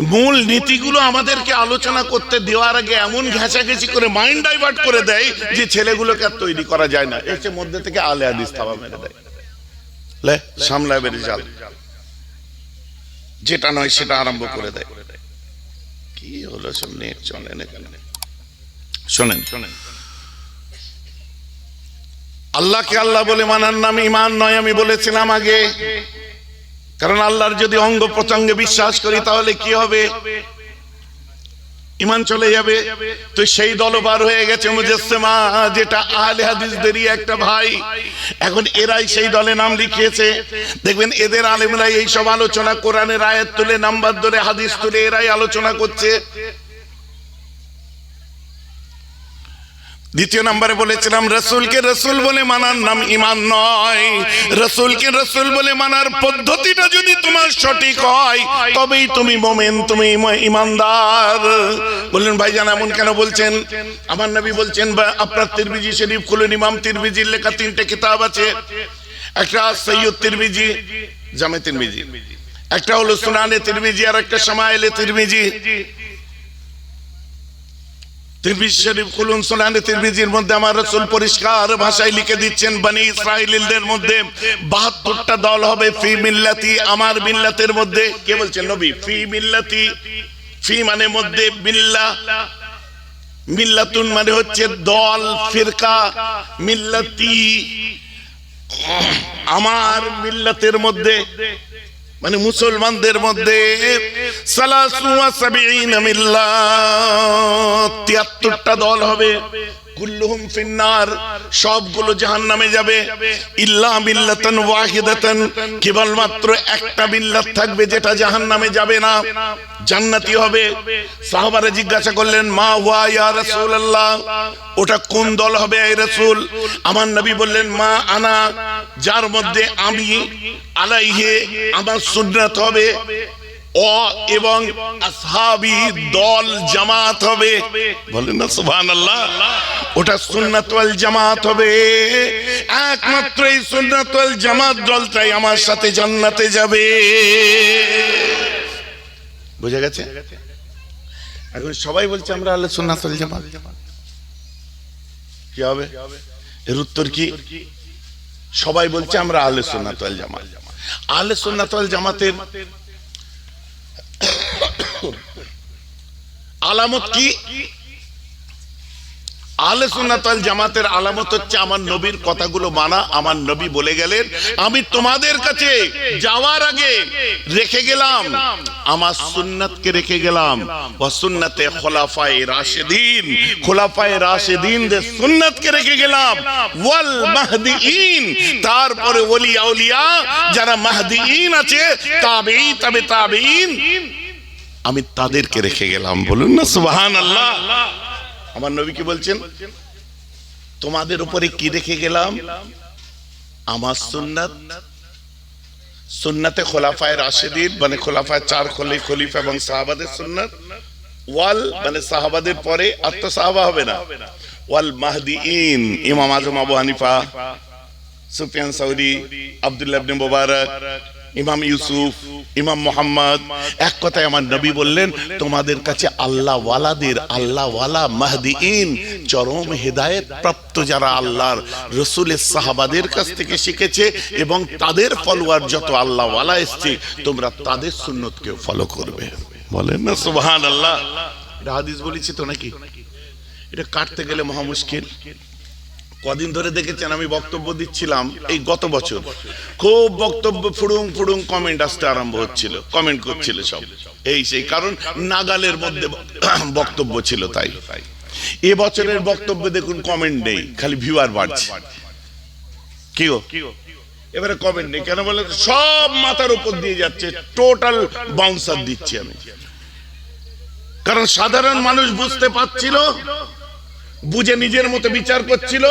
মূল নীতিগুলো আমাদেরকে আলোচনা করতে দেওয়ার আগে এমন ঘেঁচাঘেঁচি করে মাইন্ড ডাইভার্ট করে দেয় যে ছেলেগুলোকে আর তৈরি করা যায় না। এসে মধ্যে থেকে আলে আদিস থাবা মেরে দেয়। লে সামলায় বেরিয়ে যাল যেটা নয় সেটা আরম্ভ করে দেয়। কি হলো শুনে চলেন এখানে শোনেন শোনেন। আল্লাহকে আল্লাহ বলে মানার নাম ইমান নয়, আমি বলেছিলাম আগে। কারণ আল্লাহর যদি অঙ্গ প্রত্যঙ্গে বিশ্বাস করি, তাহলে কি হবে? ইমান চলে যাবে। তো সেই দল বার হয়ে গেছে মুজাসসিমা যেটা আহলে হাদিসদেরই একটা ভাই। এখন এরাই সেই দলে নাম লিখিয়েছে। দেখবেন এদের আলেমরাই এইসব আলোচনা কোরআনের আয়াত তুলে, নাম্বার ধরে হাদিস তুলে, এরাই আলোচনা করছে। দ্বিতীয় নম্বরে বলেছিলাম, রসুলকে রসুল বলে মানার নাম ইমান নয়। রসুলকে রসুল বলে মানার পদ্ধতিটা যদি তোমার সঠিক হয়, তবেই তুমি মোমেন, তুমি ইমানদার বললেন, ভাইজান, এমন কেন বলছেন? আমার নবী বলছেন, বা, আপনার তিরবিজি শরীফ খুলুন, ইমাম তিরবিজির লেখা তিনটে কিতাব আছে। একটা সৈয়দ তিরবিজি জামে তিরবিজি একটা হলো সুনানে তিরমিজি আর একটা সামাইলে তিরমিজি। তিরমিজি শরীফ সুনানে মধ্যে আমার পরিষ্কার ভাষায় লিখে দিচ্ছেন মধ্যে 72টা দল হবে ফি মিল্লাতি, আমার মিল্লাতের মধ্যে কে বলছেন ফি মিল্লাতি, ফি মানে মধ্যে মিল্লা, মিল্লাতুন মানে হচ্ছে দল, ফিরকা, মিল্লাতি, আমার মিল্লাতের মধ্যে মানে মুসলমানদের মধ্যে তিয়াত্তরটা দল হবে। কুল্লুহুম ফিন্নার, সবগুলো জাহান নামে যাবে। ইল্লা মিল্লাতান ওয়াহিদাতান, কেবলমাত্র একটা মিল্লাত থাকবে যেটা জাহান নামে যাবে না। জান্নাতি হবে। সাহাবারা জিজ্ঞাসা করলেন, মা ওয়া ইয়া রাসূলুল্লাহ? ওটা কোন দল হবে এই রাসূল? আমার নবী বললেন, মা আনা। যার মধ্যে আমি আলাইহে আমার সুন্নাত হবে ও এবং আসহাবি দল জামাত হবে। বলেন না সুবহানাল্লাহ। ওটা সুন্নাত ওয়াল জামাত হবে। একমাত্র এই সুন্নাত ওয়াল জামাত দলটাই আমার সাথে জান্নাতে যাবে। বুঝা গেছে? এখন সবাই বলছে আমরা আল্লাহ সুন্নাত ওয়াল জামাত। কি হবে? এর উত্তর কি? সবাই বলছে আমরা আলে সোনাত জামাত। আলে সোনাত জামাতের আলামত কি? আহলে সুন্নাত জামাতের আলামত হচ্ছে আমার নবীর কথাগুলো মানা, আমার নবী বলে গেলেন, আমি তোমাদের কাছে যাওয়ার আগে রেখে গেলাম, আমার সুন্নাতকে রেখে গেলাম। সুন্নাতে খোলাফায়ে রাশিদিন, খোলাফায়ে রাশিদিনদের সুন্নাতকে রেখে গেলাম। ওয়াল মাহদিইন, তারপরে ওলি আউলিয়া, যারা মাহদিইন আছে, তাবেঈ, তবে তাবেঈন, আমি তাদেরকে রেখে গেলাম। বলুন না, সুবহানাল্লাহ। আমার নবী কি বলছেন? তোমাদের উপরে কি রেখে গেলাম? আমার সুন্নাত। সুন্নাতে খোলাফায় রাশেদিন মানে খোলাফায় চার খলি, খলিফা এবং সাহাবাদের সুন্নাত। ওয়াল মানে সাহাবাদের পরে আর তো সাহাবা হবে না। ওয়াল মাহদি ইন ইমাম Azam Abu Hanifa, Sufian সৌরি Abdullah মুবারক ইমাম ইউসুফ, ইমাম মোহাম্মদ, এক কথায় আমার নবী বললেন, তোমাদের কাছে আল্লাহ ওয়ালাদের, আল্লাহ ওয়ালা মাহদিইন, চরম হেদায়েত প্রাপ্ত যারা আল্লাহর, রসুলের সাহাবাদের কাছ থেকে শিখেছে এবং তাদের ফলোয়ার যত আল্লাহ ওয়ালা এসছে, তোমরা তাদের সুন্নতকেও ফলো করবে। বলেন না সুবহান আল্লাহ এটা হাদিস বলেছি তো নাকি? এটা কাটতে গেলে মহা মুশকিল। কদিন ধরে দেখেছেন আমি বক্তব্য দিচ্ছিলাম এই গত বছর। খুব বক্তব্য, ফুড়ুং ফুড়ুং কমেন্ট আসতে আরম্ভ হচ্ছিল কমেন্ট করছিল সব। এই সেই কারণ নাগালের মধ্যে বক্তব্য ছিল তাই। এ বছরের বক্তব্য দেখুন কমেন্ট নেই, খালি ভিউয়ার বাড়ছে। কি গো? এবারে কমেন্ট নেই, কেন বলে সব মাথার উপর দিয়ে যাচ্ছে টোটাল বাউন্সার দিচ্ছি আমি। কারণ সাধারণ মানুষ বুঝতে পারছিল বুঝে নিজের মতো বিচার করছিল,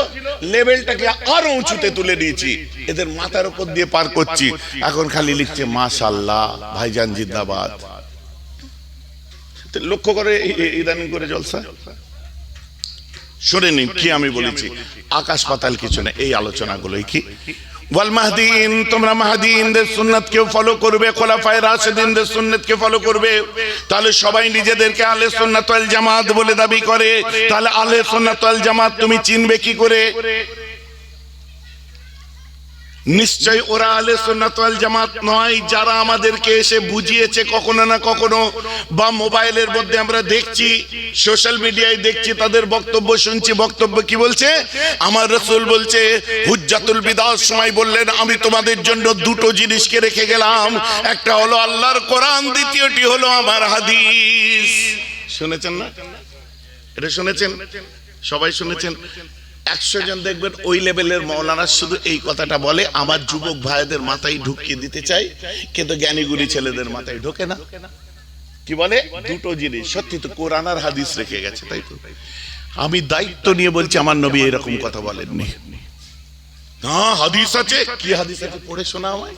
লেভেলটাকে আরও উঁচুতে তুলে দিয়েছি। এদের মাথার উপর দিয়ে পার করছি। এখন খালি লিখছে মাশাল্লাহ ভাইজান জিন্দাবাদ। তো লক্ষ্য করে ইদানিং করে জলসা? শোনেনি, কি আমি বলেছি? আকাশ পাতাল কিছু না এই আলোচনাগুলোই কি? ওয়াল তোমরা ফলো করবে ফলো করবে। তাহলে সবাই নিজেদেরকে আলে সুন্নাত ওয়াল জামাত বলে দাবি করে। তাহলে ওয়াল জামাত তুমি চিনবে কি করে? নিশ্চয় ওরা আলে সুন্নাত ওয়াল জামাত নয়, যারা আমাদেরকে এসে বুঝিয়েছে কখনো না কখনো বা মোবাইলের মধ্যে আমরা দেখছি, সোশ্যাল মিডিয়ায় দেখছি, তাদের বক্তব্য শুনছি, বক্তব্য কি বলছে? আমার রসুল বলছে, হুজ্জাতুল বিদার সময় বললেন, আমি তোমাদের জন্য দুটো জিনিসকে রেখে গেলাম। একটা হলো আল্লাহর কোরআন, দ্বিতীয়টি হলো আমার হাদিস। শুনেছেন না? এটা শুনেছেন? সবাই শুনেছেন? একশো জন দেখবেন ওই লেভেলের মৌলানা শুধু এই কথাটা বলে, আমার যুবক ভাইদের মাথায় ঢুকিয়ে দিতে চাই কিন্তু জ্ঞানীগুলি ছেলেদের মাথায় ঢোকে না। কি বলে? দুটো জিনিস। সত্যি তো কোরআন আর হাদিস রেখে গেছে, তাই তো? আমি দায়িত্ব নিয়ে বলছি, আমার নবী এরকম কথা বলেননি। হ্যাঁ হাদিস আছে। কি হাদিস আছে? পড়ে শোনা আমায়?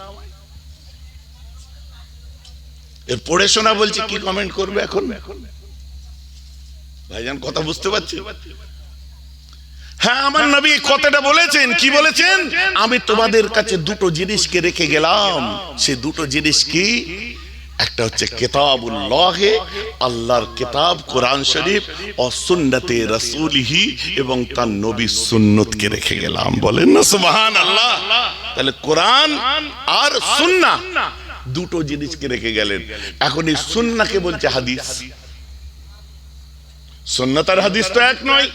এর পড়ে শোনা বলছি, কি কমেন্ট করবে এখন? ভাইজান, কথা বুঝতে পারছি হ্যাঁ আমার নবী কথাটা বলেছেন। কি বলেছেন? আমি তোমাদের কাছে দুটো জিনিসকে রেখে গেলাম। সে দুটো জিনিস কি? একটা হচ্ছে কেতাবুল্লাহে, আল্লাহর কেতাব, কোরআন শরীফ, ও সুন্নতে রাসূলিহি, এবং তার নবী সুন্নতকে রেখে গেলাম। বলেন না সুবহান আল্লাহ তাহলে কোরআন আর সুন্নাহ দুটো জিনিসকে রেখে গেলেন। এখন এই সুন্নাহকে বলছে হাদিস। সুন্নাত আর হাদিস তো এক নয়।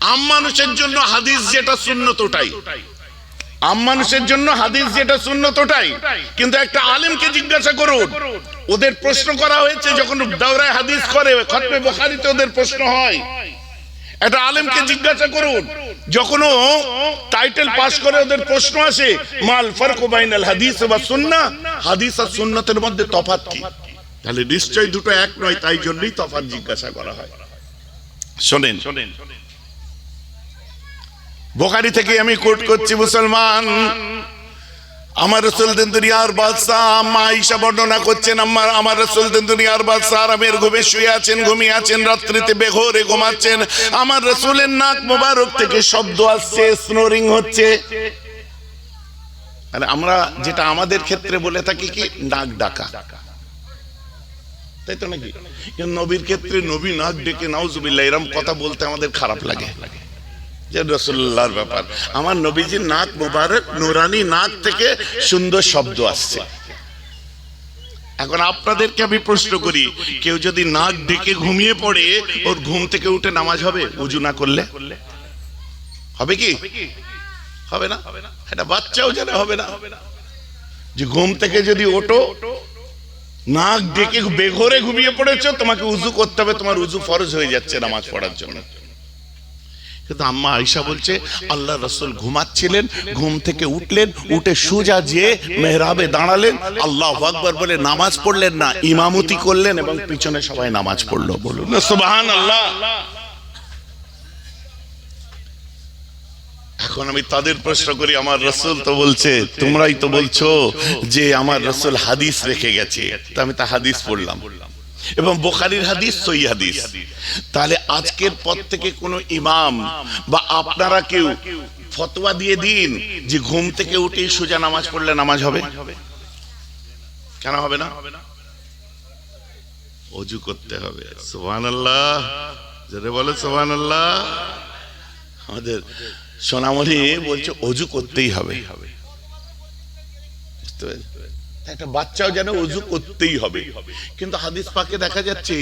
আম মানুষের জন্য হাদিস যেটা সুন্নত ওটাই। আম মানুষের জন্য হাদিস যেটা সুন্নত ওটাই। কিন্তু একটা আলেমকে জিজ্ঞাসা করুন, ওদের প্রশ্ন করা হয়েছে যখন দাওরায় হাদিস করে, খতমে বুখারীতে ওদের প্রশ্ন হয়। একটা আলেমকে জিজ্ঞাসা করুন, যখন টাইটেল পাস করে ওদের প্রশ্ন আসে, মাল ফারকু বাইনাল হাদিস ওয়া সুন্নাহ হাদিস আর সুন্নতের মধ্যে তফাত কি? তাহলে নিশ্চয়ই দুটো এক নয়, তাই জন্যই তফাৎ জিজ্ঞাসা করা হয়। শোনেন শোনেন বোখারি থেকে আমি কোট করছি, মুসলমান। আমার রসুল দিন দুনিয়ার বাদশাহ আম্মা আয়েশা বর্ণনা করছেন আমার আমার রসুল দিন দুনিয়ার বাদশাহ আরামের ঘুমে শুয়ে আছেন, ঘুমিয়ে আছেন, রাত্রিতে বেঘরে ঘুমাচ্ছেন। আমার রসুলের নাক মোবারক থেকে শব্দ আসছে স্নোরিং হচ্ছে। আর আমরা যেটা আমাদের ক্ষেত্রে বলে থাকি কি? নাক ডাকা। তাই তো নাকি? নবীর ক্ষেত্রে নবী নাক ডেকে নাউজুবিল্লাহ এরকম কথা বলতে আমাদের খারাপ লাগে। রসুল্লাহর ব্যাপার। আমার নবীজির নাক মোবারক, নুরানি নাক থেকে সুন্দর শব্দ আসছে। এখন আপনাদেরকে আমি প্রশ্ন করি, কেউ যদি নাক ডেকে ঘুমিয়ে পড়ে, ওর ঘুম থেকে উঠে নামাজ হবে? উজু না করলে? হবে কি? হবে না? এটা বাচ্চাও জানে হবে না। যে ঘুম থেকে যদি ওঠো, নাক ডেকে বেঘরে ঘুমিয়ে পড়েছো, তোমাকে উজু করতে হবে, তোমার উজু ফরজ হয়ে যাচ্ছে নামাজ পড়ার জন্য। কিন্তু আম্মা আয়সা বলছে আল্লাহ রসুল ঘুমাচ্ছিলেন ঘুম থেকে উঠলেন উঠে সুজা যে মেহরাবে দাঁড়ালেন আল্লাহ আকবর বলে নামাজ পড়লেন না ইমামতি করলেন এবং পিছনে সবাই নামাজ পড়ল বলুন। সুবাহান আল্লাহ এখন আমি তাদের প্রশ্ন করি আমার রসুল তো বলছে তোমরাই তো বলছো যে আমার রসুল হাদিস রেখে গেছে। তা আমি তা হাদিস পড়লাম। এবং বোখারির হাদিস সই হাদিস। তাহলে আজকের পর থেকে কোন ইমাম বা আপনারা কেউ ফতোয়া দিয়ে দিন যে ঘুম থেকে উঠে সোজা নামাজ পড়লে নামাজ হবে? কেন হবে না? অজু করতে হবে। সোহান আল্লাহ যেটা বলে সোহান আল্লাহ আমাদের সোনামণি বলছে, অজু করতেই হবে। বুঝতে পেরেছ একটা বাচ্চাও যেন উজু করতেই হবে। কিন্তু হাদিস পাকে দেখা যাচ্ছে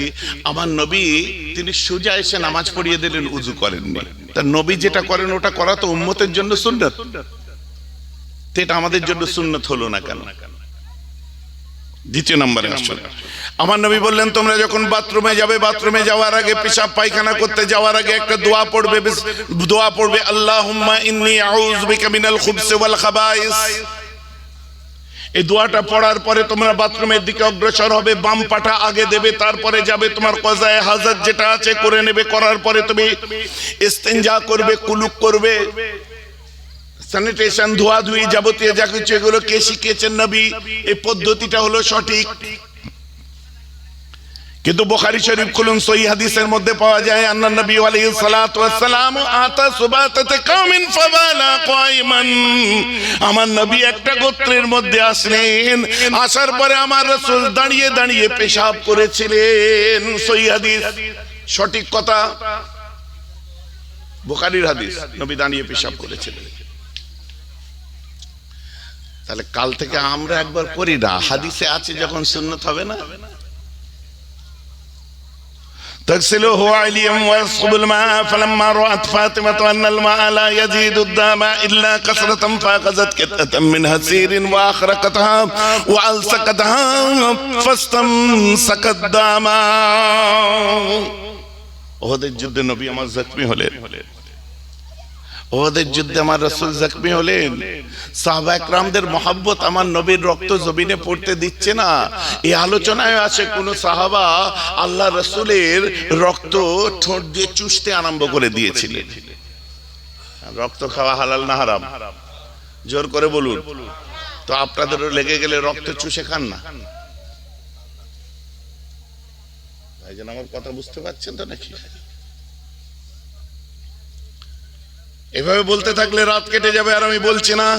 আমার নবী তিনি সোজা এসে নামাজ পড়িয়ে দিলেন উজু করেননি। তার নবী যেটা করেন ওটা করা তো উম্মতের জন্য সুন্নত। এটা আমাদের জন্য সুন্নত হলো না কেন? দ্বিতীয় নম্বরে আসলে আমার নবী বললেন তোমরা যখন বাথরুমে যাবে বাথরুমে যাওয়ার আগে পেশাব পায়খানা করতে যাওয়ার আগে একটা দোয়া পড়বে দোয়া পড়বে আল্লাহুম্মা ইন্নী আউযু বিকা মিনাল খুবসি ওয়াল খাবাইস। এই দোয়াটা পড়ার পরে তোমরা বাথরুমের দিকে অগ্রসর হবে, বাম পাটা আগে দেবে, তারপরে যাবে তোমার কজায় হাজার যেটা আছে করে নেবে, করার পরে তুমি ইস্তেঞ্জা করবে, কুলুক করবে। স্যানিটেশন ধোয়া ধুই যাবতীয় যা কিছু, এগুলো কে শিখিয়েছেন নবী? এই পদ্ধতিটা হলো সঠিক। কিন্তু বুখারী শরীফ খুলুন, সহি হাদিসের মধ্যে পাওয়া যায়, আন্না নবী আলাইহিস সালাতু ওয়াস সালাম আতা সুবাতাতে কামিন ফাবালা কাইমান। আমার নবী একটা গোত্রের মধ্যে আসলেন, আসার পরে আমার রাসূল দাঁড়িয়ে দাঁড়িয়ে পেশাব করেছিলেন। সহি হাদিস, সঠিক কথা? বুখারীর হাদিস, নবী দাঁড়িয়ে পেশাব করেছিলেন। তাহলে কাল থেকে আমরা একবার করি না, হাদিসে আছে যখন সুন্নত হবে না? تغسله عليا ويصب الماء فلما رأت فاطمة أن الماء لا يزيد الدم إلا كثرة فأخذت كتة من هسير وأخرقتها وألصقتها فاستمسكت داما ওদের যুদ্ধে নবী আমার জখমি হলেন ওদের যুদ্ধে আমার রসুল জখমি হলেন। সাহবা একরামদের মহাব্বত আমার নবীর রক্ত জমিনে পড়তে দিচ্ছে না। এই আলোচনায় আছে কোন সাহাবা আল্লাহ রসুলের রক্ত ঠোঁট দিয়ে চুষতে আরম্ভ করে দিয়েছিলেন। রক্ত খাওয়া হালাল না হারাম? জোর করে বলুন। তো আপনাদেরও লেগে গেলে রক্ত চুষে খান না। আমার কথা বুঝতে পারছেন তো নাকি? এভাবে বলতে থাকলে রাত কেটে যাবে আর আমি বলছি না।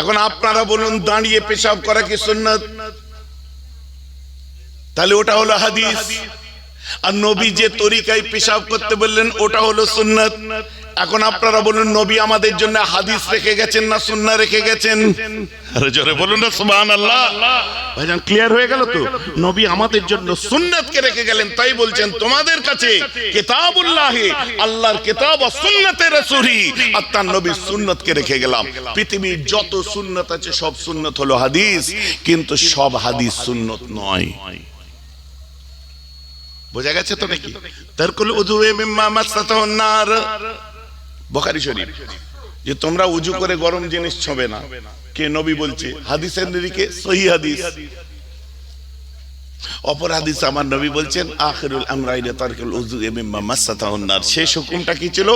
এখন আপনারা বলুন, দাঁড়িয়ে পেশাব করা কি সুন্নত? তাহলে ওটা হলো হাদিস। আর নবী যে তরিকায় পেশাব করতে বললেন, ওটা হলো সুন্নত। এখন আপনারা বলুন, নবী আমাদের জন্য হাদিস রেখে গেছেন না সুন্না রেখে গেছেন? আরে জোরে বলুন না, সুবহানাল্লাহ। ভাইজান ক্লিয়ার হয়ে গেল তো? নবী আমাদের জন্য সুন্নাতকে রেখে গেলেন, তাই বলছেন, তোমাদের কাছে কিতাবুল্লাহ, আল্লাহর কিতাব ও সুন্নতে রাসূলি আর তার সুন্নতকে রেখে গেলাম। পৃথিবীর যত সুন্নত আছে, সব সুন্নত হলো হাদিস, কিন্তু সব হাদিস সুন্নত নয়। বোঝা গেছে তো নাকি? তারকুল শরীফ, যে তোমরা উজু করে গরম জিনিস ছবে না। কে নবী বলছে? হাদিসের নিরিখে সহি হাদিস। অপর হাদিস আমার নবী বলছেন, আখিরুল আমরাইনে তারকুল উযু মিম্মা মাসাতাহুন নার। শেষ হুকুমটা কি ছিল?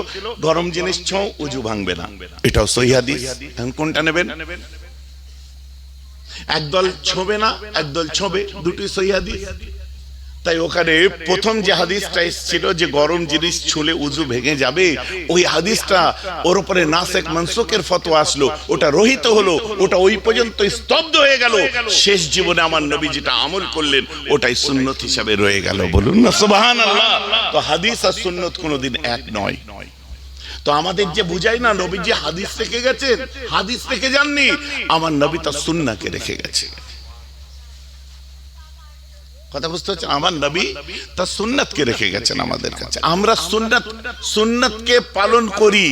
গরম জিনিস ছো উজু ভাঙবে না। এটাও সহি হাদিস। এখন কোনটা নেবেন? একদল ছোবে না, একদল ছোবে দুটি সহি হাদিস। তাই ওখানে প্রথম যে হাদিসটা এসেছিল যে গরম জিনিস ছুলে উজু ভেঙে যাবে, ওই হাদিসটা ওর উপরে নাসেক মনসুকের ফতোয়া আসলো, ওটা রহিত হলো, ওটা ওই পর্যন্ত স্তব্ধ হয়ে গেল। শেষ জীবনে আমার নবী যেটা আমল করলেন, ওটাই সুন্নত হিসাবে রয়ে গেল। বলুন না, সুবহানাল্লাহ। তো হাদিস আর সুন্নত কোনোদিন এক নয়। তো আমাদের যে বুঝাই না, নবী যে হাদিস রেখে গেছেন, হাদিস রেখে যাননি, আমার নবী তার সুন্নাকে রেখে গেছে। কথা বুঝতে হচ্ছে আমার নবী তার সুন্নাতকে রেখে গেছেন আমাদের কাছে। আমরা সুন্নাত সুন্নাতকে পালন করি।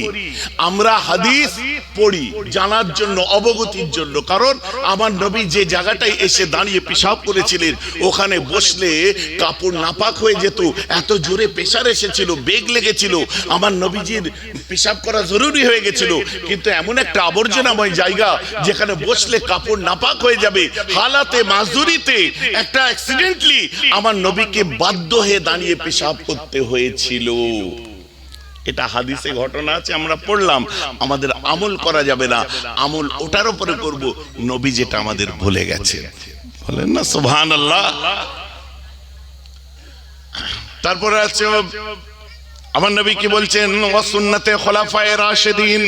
আমরা হাদিস পড়ি জানার জন্য অবগতির জন্য। কারণ আমার নবী যে জায়গাটায় এসে দাঁড়িয়ে পেশাব করেছিলেন ওখানে বসলে কাপড় নাপাক হয়ে যেত এত জোরে পেশার এসেছিল বেগ লেগেছিল। আমার নবীজির পেশাব করা জরুরি হয়ে গেছিল। কিন্তু এমন একটা আবর্জনাময় জায়গা যেখানে বসলে কাপড় নাপাক হয়ে যাবে। হালাতে মাজুরিতে একটা অ্যাক্সিডেন্টলি আমার নবীকে বাধ্য হয়ে দাঁড়িয়ে পেশাব করতে হয়েছিল। এটা হাদিসে ঘটনা আছে, আমরা পড়লাম, আমাদের আমল করা যাবে না, আমল ওটার উপরে করব, নবী যেটা আমাদের ভুলে গেছে। বলেন না সুবহান আল্লাহ তারপরে আছে, আমার নবী কি বলছেন ওয়াসুন্নাতে খোলাফায়ে রাশেদিন।